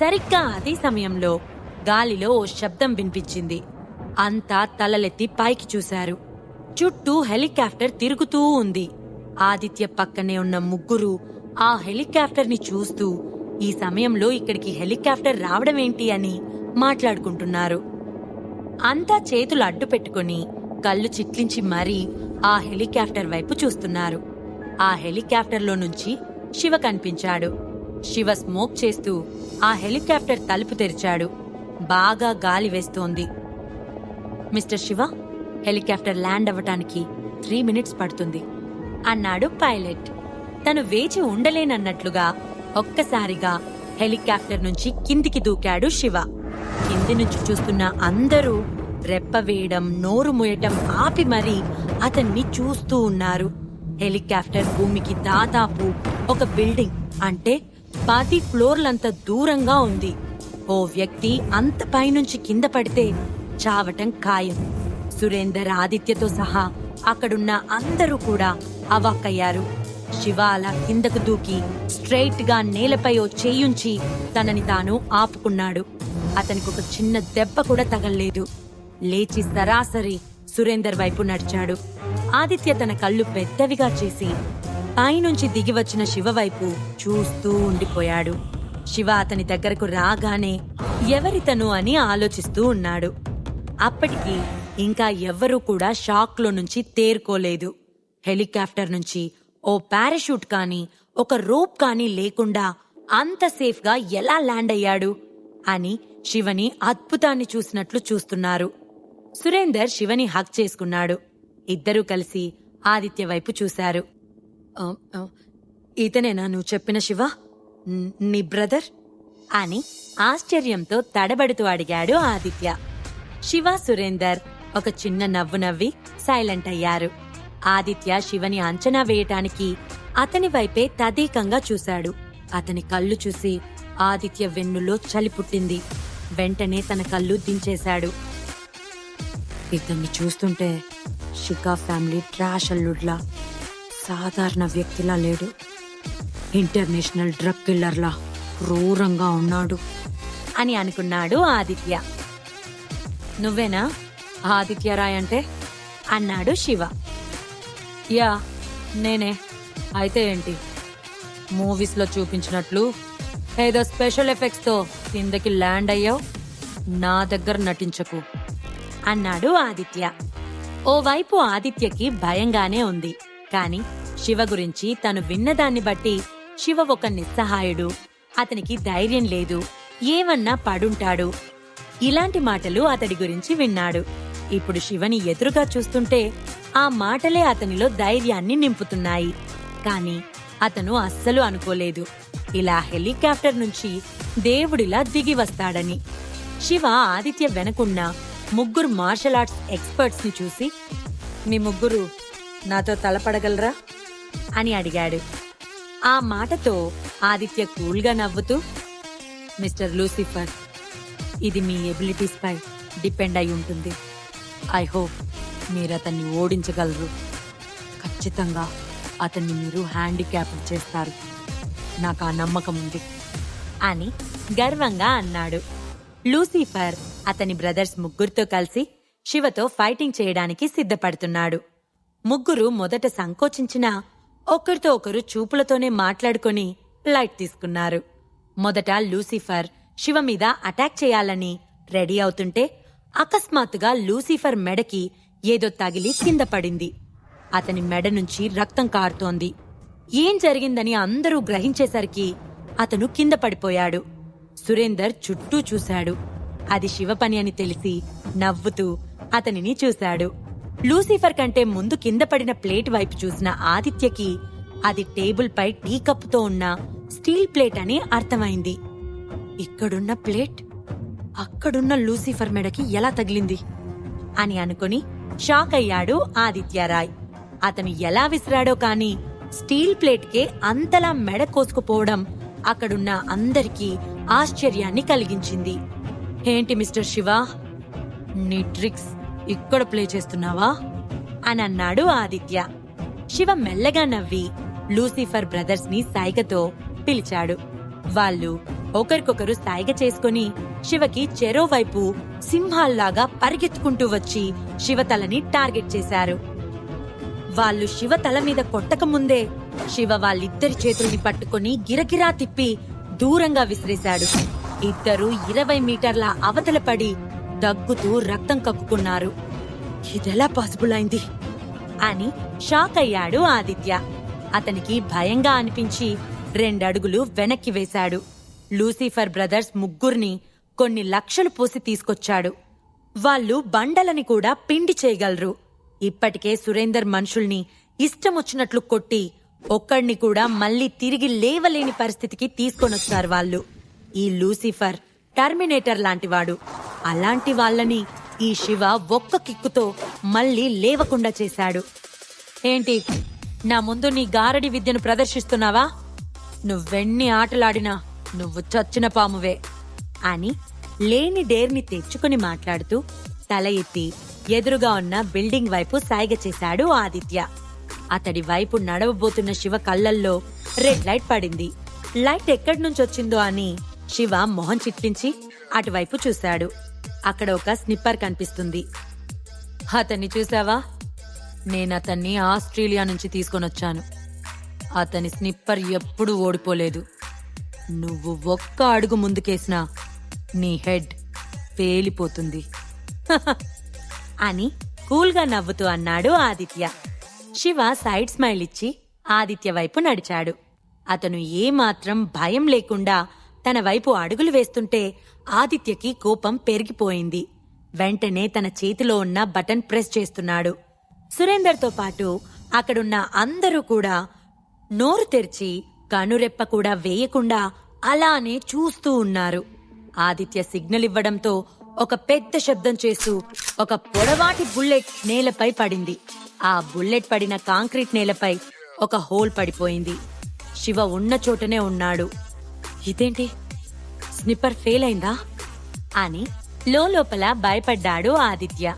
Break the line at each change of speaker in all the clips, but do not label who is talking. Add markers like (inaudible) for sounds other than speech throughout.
సరిగ్గా అదే సమయంలో గాలిలో ఓ శబ్దం వినిపించింది. అంతా తలలెత్తి పైకి చూశారు. చుట్టూ హెలికాప్టర్ తిరుగుతూ ఉంది. ఆదిత్య పక్కనే ఉన్న ముగ్గురు ఆ హెలికాప్టర్ని చూస్తూ ఈ సమయంలో ఇక్కడికి హెలికాప్టర్ రావడమేంటి అని మాట్లాడుకుంటున్నారు. అంతా చేతులు అడ్డు పెట్టుకుని కళ్ళు చిట్లించి మరీ ఆ హెలికాప్టర్ వైపు చూస్తున్నారు. ఆ హెలికాప్టర్లో నుంచి శివ కనిపించాడు. శివ స్మోక్ చేస్తూ ఆ హెలికాప్టర్ తలుపు తెరిచాడు. బాగా గాలి వేస్తోంది. మిస్టర్ శివ హెలికాప్టర్ ల్యాండ్ అవ్వటానికి త్రీ మినిట్స్ పడుతుంది. అన్నాడు పైలట్. తను వేచి ఉండలేనన్నట్లుగా ఒక్కసారిగా హెలికాప్టర్ నుంచి కిందికి దూకాడు శివ. కింది నుంచి చూస్తున్న అందరూ రెప్ప వేయడం నోరు మూయటం ఆపి మరీ అతన్ని చూస్తూ ఉన్నారు. హెలికాప్టర్ భూమికి దాదాపు ఒక బిల్డింగ్ అంటే పది ఫ్లోర్లంత దూరంగా ఉంది. ఓ వ్యక్తి అంత పైనుంచి కింద పడితే చావటం ఖాయం. సురేందర్ ఆదిత్యతో సహా అక్కడున్న అందరూ కూడా అవాక్కయ్యారు. శివ అలా కిందకు దూకి స్ట్రైట్గా నేలపై ఓ చేయుంచి తనని తాను ఆపుకున్నాడు. అతనికి ఒక చిన్న దెబ్బ కూడా తగల్లేదు. లేచి సరాసరి సురేందర్ వైపు నడిచాడు. ఆదిత్య తన కళ్ళు పెద్దవిగా చేసి పైనుంచి దిగివచ్చిన శివ వైపు చూస్తూ ఉండిపోయాడు. శివ అతని దగ్గరకు రాగానే ఎవరితను అని ఆలోచిస్తూ ఉన్నాడు. అప్పటికి ఇంకా ఎవ్వరూ కూడా షాక్లో నుంచి తేరుకోలేదు. హెలికాప్టర్ నుంచి ఓ పారాషూట్ కానీ ఒక రోప్ కానీ లేకుండా అంత సేఫ్గా ఎలా ల్యాండ్ అయ్యాడు అని శివని అద్భుతాన్ని చూసినట్లు చూస్తున్నారు. సురేందర్ శివని హక్ చేసుకున్నాడు. ఇద్దరూ కలిసి ఆదిత్య వైపు చూశారు. ఇతనేనా నువ్వు చెప్పిన శివ? నీ బ్రదర్? అని ఆశ్చర్యంతో తడబడుతూ అడిగాడు ఆదిత్య. శివ సురేందర్ ఒక చిన్న నవ్వు నవ్వి సైలెంట్ అయ్యారు. ఆదిత్య శివని అంచనా వేయటానికి అతని వైపే తదేకంగా చూశాడు. అతని కళ్ళు చూసి ఆదిత్య వెన్నులో చలి పుట్టింది. వెంటనే తన కళ్ళు దించేశాడు. ఇతన్ని చూస్తుంటే షికా ఫ్యామిలీ ట్రాష్ అల్లుడ్లా. సాధారణ వ్యక్తిలా లేడు. ఇంటర్నేషనల్ డ్రగ్ కిల్లర్లా క్రూరంగా ఉన్నాడు. అని అనుకున్నాడు ఆదిత్య. నువ్వేనా? ఆదిత్య రాయ్ అంటే? అన్నాడు శివ. యా నేనే. అయితే ఏంటి? మూవీస్లో చూపించినట్లు ఏదో స్పెషల్ ఎఫెక్ట్స్తో కిందకి ల్యాండ్ అయ్యావు. నా దగ్గర నటించకు. అన్నాడు ఆదిత్య. ఓవైపు ఆదిత్యకి భయంగానే ఉంది. కాని శివ గురించి తను విన్నదాన్ని బట్టి శివ ఒక నిస్సహాయుడు. అతనికి ధైర్యం లేదు. ఏమన్నా పడుంటాడు. ఇలాంటి మాటలు అతడి గురించి విన్నాడు. ఇప్పుడు శివని ఎదురుగా చూస్తుంటే ఆ మాటలే అతనిలో ధైర్యాన్ని నింపుతున్నాయి. కాని అతను అస్సలు అనుకోలేదు. ఇలా హెలికాప్టర్ నుంచి దేవుడిలా దిగి వస్తాడని. శివ ఆదిత్య వెనకున్న ముగ్గురు మార్షల్ ఆర్ట్స్ ఎక్స్పర్ట్స్ని చూసి మీ ముగ్గురు నాతో తలపడగలరా? అని అడిగాడు. ఆ మాటతో ఆదిత్య కూల్గా నవ్వుతూ మిస్టర్ లూసిఫర్ ఇది మీ ఎబిలిటీస్పై డిపెండ్ అయి ఉంటుంది. ఐ హోప్ మీరు అతన్ని ఓడించగలరు. ఖచ్చితంగా అతన్ని మీరు హ్యాండిక్యాప్ చేస్తారు. నాకు ఆ నమ్మకం ఉంది అని గర్వంగా అన్నాడు. లూసిఫర్ అతని బ్రదర్స్ ముగ్గురితో కలిసి శివతో ఫైటింగ్ చేయడానికి సిద్ధపడుతున్నాడు. ముగ్గురు మొదట సంకోచించినా ఒకరితో ఒకరు చూపులతోనే మాట్లాడుకొని లైట్ తీసుకున్నారు. మొదట లూసిఫర్ శివ మీద అటాక్ చేయాలని రెడీ అవుతుంటే అకస్మాత్తుగా లూసిఫర్ మెడకి ఏదో తగిలి కింద పడింది. అతని మెడ నుంచి రక్తం కారుతోంది. ఏం జరిగిందని అందరూ గ్రహించేసరికి అతను కింద పడిపోయాడు. సురేందర్ చుట్టూ చూశాడు. అది శివ పని అని తెలిసి నవ్వుతూ అతనిని చూశాడు. లూసిఫర్ కంటే ముందు కింద పడిన ప్లేట్ వైపు చూసిన ఆదిత్యకి అది టేబుల్ పై టీ కప్పుతో ఉన్న స్టీల్ ప్లేట్ అని అర్థమైంది. ఇక్కడున్న ప్లేట్? అక్కడున్న లూసిఫర్ మెడకి ఎలా తగిలింది? అని అనుకుని షాక్ అయ్యాడు ఆదిత్యరాయ్. అతను ఎలా విసిరాడో కాని స్టీల్ ప్లేట్కే అంతలా మెడ కోసుకుపోవడం అక్కడున్న అందరికీ ఆశ్చర్యాన్ని కలిగించింది. ఏంటి మిస్టర్ శివ? నీ ట్రిక్స్ ఇక్కడ ప్లే చేస్తున్నావా? అని అన్నాడు ఆదిత్య. శివ మెల్లగా నవ్వి లూసిఫర్ బ్రదర్స్ని సాయిగతో పిలిచాడు. వాళ్ళు ఒకరికొకరు సాయిగ చేసుకుని శివకి చెరోవైపు సింహాల్లాగా పరిగెత్తుకుంటూ వచ్చి శివ తలని టార్గెట్ చేశారు. వాళ్ళు శివ తల మీద కొట్టక ముందే శివ వాళ్ళిద్దరి చేతుల్ని పట్టుకొని గిరగిరా తిప్పి దూరంగా విసిరేశాడు. ఇద్దరు ఇరవై మీటర్ల అవతల పడి దగ్గుతూ రక్తం కక్కుకున్నారు. ఇదెలా పాసిబుల్ అయింది? అని షాక్ అయ్యాడు ఆదిత్య. అతనికి భయంగా అనిపించి రెండడుగులు వెనక్కి వేశాడు. లూసిఫర్ బ్రదర్స్ ముగ్గుర్ని కొన్ని లక్షలు పోసి తీసుకొచ్చాడు. వాళ్ళు బండలని కూడా పిండి చేయగలరు. ఇప్పటికే సురేందర్ మనుషుల్ని ఇష్టమొచ్చినట్లు కొట్టి ఒక్కడిని కూడా మళ్ళీ తిరిగి లేవలేని పరిస్థితికి తీసుకొనొచ్చారు వాళ్ళు. ఈ లూసిఫర్ టర్మినేటర్ లాంటివాడు. అలాంటి వాళ్ళని ఈ శివ ఒక్క కిక్కుతో మళ్ళీ లేవకుండా చేశాడు. ఏంటి నా ముందు నీ గారడి విద్యను ప్రదర్శిస్తున్నావా? నువ్వెన్ని ఆటలాడినా నువ్వు చచ్చిన పామువే అని లేని డేర్ని తెచ్చుకుని మాట్లాడుతూ తల ఎత్తి ఎదురుగా ఉన్న బిల్డింగ్ వైపు సాయిగ చేశాడు ఆదిత్య. అతడి వైపు నడవబోతున్న శివ కళ్ళల్లో రెడ్ లైట్ పడింది. లైట్ ఎక్కడి నుంచి వచ్చిందో అని శివ మొహం చిట్లించి అటువైపు చూశాడు. అక్కడ ఒక స్నిప్పర్ కనిపిస్తుంది. అతన్ని చూసావా నేనతన్ని ఆస్ట్రేలియా నుంచి తీసుకొనొచ్చాను. అతని స్నిప్పర్ ఎప్పుడూ ఓడిపోలేదు. నువ్వు ఒక్క అడుగు ముందుకేసినా నీ హెడ్ పేలిపోతుంది. (laughs) అని కూల్గా నవ్వుతూ అన్నాడు ఆదిత్య. శివ సైడ్ స్మైల్ ఇచ్చి ఆదిత్య వైపు నడిచాడు. అతను ఏమాత్రం భయం లేకుండా తన వైపు అడుగులు వేస్తుంటే ఆదిత్యకి కోపం పెరిగిపోయింది. వెంటనే తన చేతిలో ఉన్న బటన్ ప్రెస్ చేస్తున్నాడు. సురేందర్తో పాటు అక్కడున్న అందరూ కూడా నోరు తెరిచి కనురెప్ప కూడా వేయకుండా అలానే చూస్తూ ఉన్నారు. ఆదిత్య సిగ్నల్ ఇవ్వడంతో ఒక పెద్ద శబ్దం చేస్తూ ఒక పొడవాటి బుల్లెట్ నేలపై పడింది. ఆ బుల్లెట్ పడిన కాంక్రీట్ నేలపై ఒక హోల్ పడిపోయింది. శివ ఉన్న చోటనే ఉన్నాడు. ఇదేంటి? స్నిప్పర్ ఫెయిల్ అయిందా? అని లోపల భయపడ్డాడు ఆదిత్య.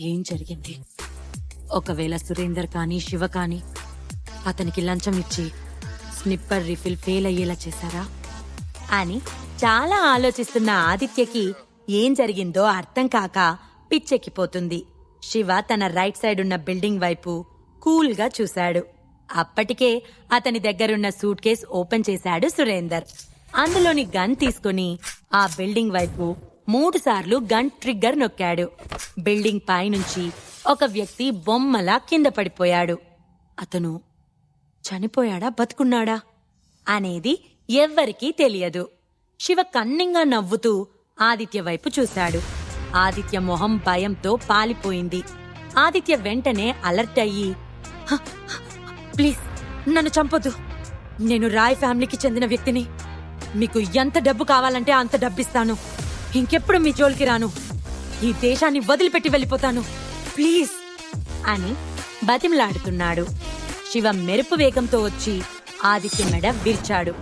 ఏం జరిగింది? ఒకవేళ సురేందర్ కానీ శివ కానీ అతనికి లంచం ఇచ్చి స్నిప్పర్ రిఫిల్ ఫెయిల్ అయ్యేలా చేశారా? అని చాలా ఆలోచిస్తున్న ఆదిత్యకి ఏం జరిగిందో అర్థం కాక పిచ్చెక్కిపోతుంది. శివ తన రైట్ సైడ్ ఉన్న బిల్డింగ్ వైపు కూల్గా చూశాడు. అప్పటికే అతని దగ్గరున్న సూట్ కేస్ ఓపెన్ చేశాడు సురేందర్. అందులోని గన్ తీసుకుని ఆ బిల్డింగ్ వైపు మూడు సార్లు గన్ ట్రిగ్గర్ నొక్కాడు. బిల్డింగ్ పైనుంచి ఒక వ్యక్తి బొమ్మలా కింద పడిపోయాడు. అతను చనిపోయాడా? బతుకున్నాడా? అనేది ఎవ్వరికీ తెలియదు. శివ కన్నింగా నవ్వుతూ ఆదిత్య వైపు చూశాడు. ఆదిత్య మొహం భయంతో పాలిపోయింది. ఆదిత్య వెంటనే అలర్ట్ అయ్యి ప్లీజ్ నన్ను చంపొద్దు. నేను రాయ్ ఫ్యామిలీకి చెందిన వ్యక్తిని. మీకు ఎంత డబ్బు కావాలంటే అంత డబ్బిస్తాను. ఇంకెప్పుడు మీ జోలికి రాను. ఈ దేశాన్ని వదిలిపెట్టి వెళ్ళిపోతాను. ప్లీజ్. అని బతిమలాడుతున్నాడు. శివ మెరుపు వేగంతో వచ్చి ఆదిత్య మెడ విరిచాడు.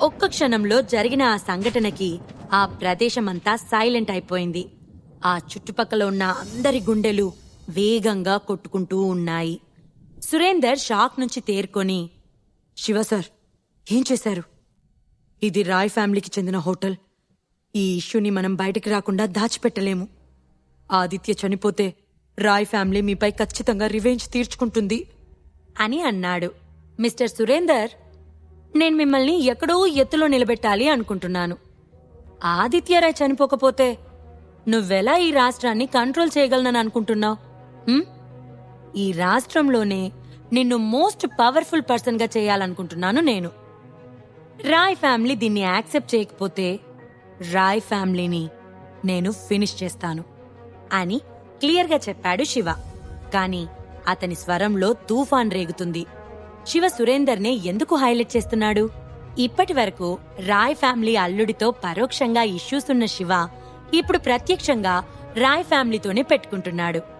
ఒక్క క్షణంలో జరిగిన ఆ సంఘటనకి ఆ ప్రదేశమంతా సైలెంట్ అయిపోయింది. ఆ చుట్టుపక్కల ఉన్న అందరి గుండెలు వేగంగా కొట్టుకుంటూ ఉన్నాయి. సురేందర్ షాక్ నుంచి తేరుకొని శివ సార్ ఏం చేశారు? ఇది రాయ్ ఫ్యామిలీకి చెందిన హోటల్. ఈ ఇష్యూని మనం బయటకు రాకుండా దాచిపెట్టలేము. ఆదిత్య చనిపోతే రాయ్ ఫ్యామిలీ మీపై ఖచ్చితంగా రివెంజ్ తీర్చుకుంటుంది. అని అన్నాడు. మిస్టర్ సురేందర్ నేను మిమ్మల్ని ఎక్కడో ఎత్తులో నిలబెట్టాలి అనుకుంటున్నాను. ఆదిత్యరాయ్ చనిపోకపోతే నువ్వెలా ఈ రాష్ట్రాన్ని కంట్రోల్ చేయగలనని అనుకుంటున్నావు? ఈ రాష్ట్రంలోనే నిన్ను మోస్ట్ పవర్ఫుల్ పర్సన్గా చేయాలనుకుంటున్నాను నేను. రాయ్ ఫ్యామిలీ దీన్ని యాక్సెప్ట్ చేయకపోతే రాయ్ ఫ్యామిలీని నేను ఫినిష్ చేస్తాను అని క్లియర్గా చెప్పాడు శివ. కాని అతని స్వరంలో తూఫాన్ రేగుతుంది. శివ సురేందర్నే ఎందుకు హైలైట్ చేస్తున్నాడు? ఇప్పటి వరకు రాయ్ ఫ్యామిలీ అల్లుడితో పరోక్షంగా ఇష్యూస్ ఉన్న శివ ఇప్పుడు ప్రత్యక్షంగా రాయ్ ఫ్యామిలీతోనే పెట్టుకుంటున్నాడు.